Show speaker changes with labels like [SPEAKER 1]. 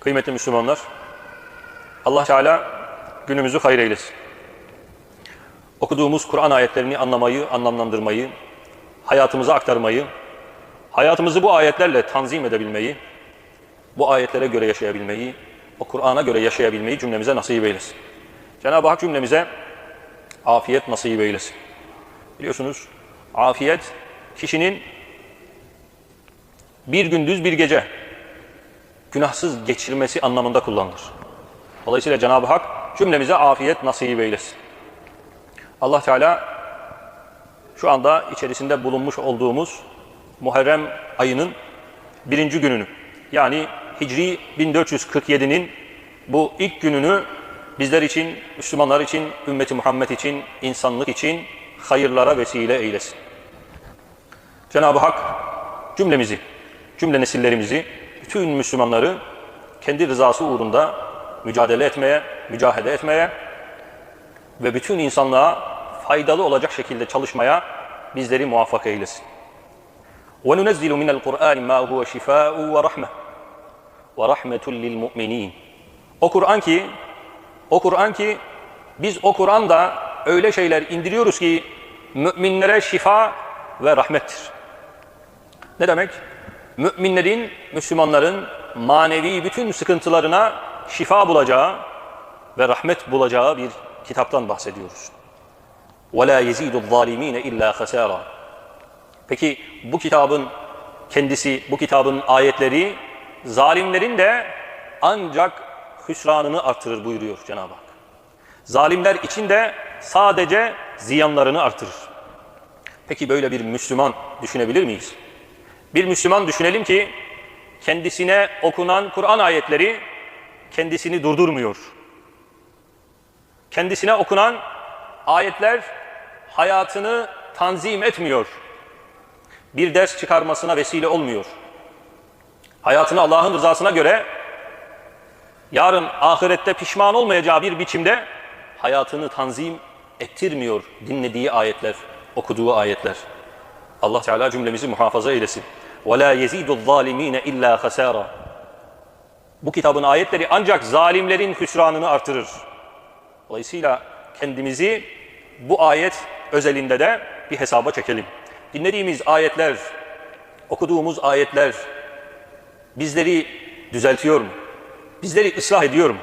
[SPEAKER 1] Kıymetli Müslümanlar, Allah Teala günümüzü hayır eylesin. Okuduğumuz Kur'an ayetlerini anlamayı, anlamlandırmayı, hayatımıza aktarmayı, hayatımızı bu ayetlerle tanzim edebilmeyi, bu ayetlere göre yaşayabilmeyi, o Kur'an'a göre yaşayabilmeyi cümlemize nasip eylesin. Cenab-ı Hak cümlemize afiyet nasip eylesin. Biliyorsunuz afiyet kişinin bir gündüz bir gece günahsız geçirmesi anlamında kullanılır. Dolayısıyla Cenab-ı Hak cümlemize afiyet nasip eylesin. Allah Teala şu anda içerisinde bulunmuş olduğumuz Muharrem ayının birinci gününü yani Hicri 1447'nin bu ilk gününü bizler için, Müslümanlar için, ümmeti Muhammed için, insanlık için hayırlara vesile eylesin. Cenab-ı Hak cümlemizi, cümle nesillerimizi, bütün Müslümanları kendi rızası uğrunda mücadele etmeye, mücahede etmeye ve bütün insanlığa faydalı olacak şekilde çalışmaya bizleri muvaffak eylesin. وَنُنَزِّلُ مِنَ الْقُرْآنِ مَا هُوَ شِفَاءُ وَرَحْمَةٌ وَرَحْمَةٌ لِلْمُؤْمِنِينَ O Kur'an ki, o Kur'an ki biz o Kur'an'da öyle şeyler indiriyoruz ki müminlere şifa ve rahmettir. Ne demek? Müminlerin, Müslümanların manevi bütün sıkıntılarına şifa bulacağı ve rahmet bulacağı bir kitaptan bahsediyoruz. وَلَا يَزِيدُ الظَّالِم۪ينَ اِلَّا خَسَارًا Peki bu kitabın kendisi, bu kitabın ayetleri zalimlerin de ancak hüsranını artırır buyuruyor Cenab-ı Hak. Zalimler için de sadece ziyanlarını artırır. Peki böyle bir Müslüman düşünebilir miyiz? Bir Müslüman düşünelim ki kendisine okunan Kur'an ayetleri kendisini durdurmuyor. Kendisine okunan ayetler hayatını tanzim etmiyor. Bir ders çıkarmasına vesile olmuyor. Hayatını Allah'ın rızasına göre yarın ahirette pişman olmayacağı bir biçimde hayatını tanzim ettirmiyor dinlediği ayetler, okuduğu ayetler. Allah Teala cümlemizi muhafaza eylesin. وَلَا يَزِيدُ الظَّالِم۪ينَ اِلَّا خَسَارًا Bu kitabın ayetleri ancak zalimlerin hüsranını artırır. Dolayısıyla kendimizi bu ayet özelinde de bir hesaba çekelim. Dinlediğimiz ayetler, okuduğumuz ayetler bizleri düzeltiyor mu? Bizleri ıslah ediyor mu?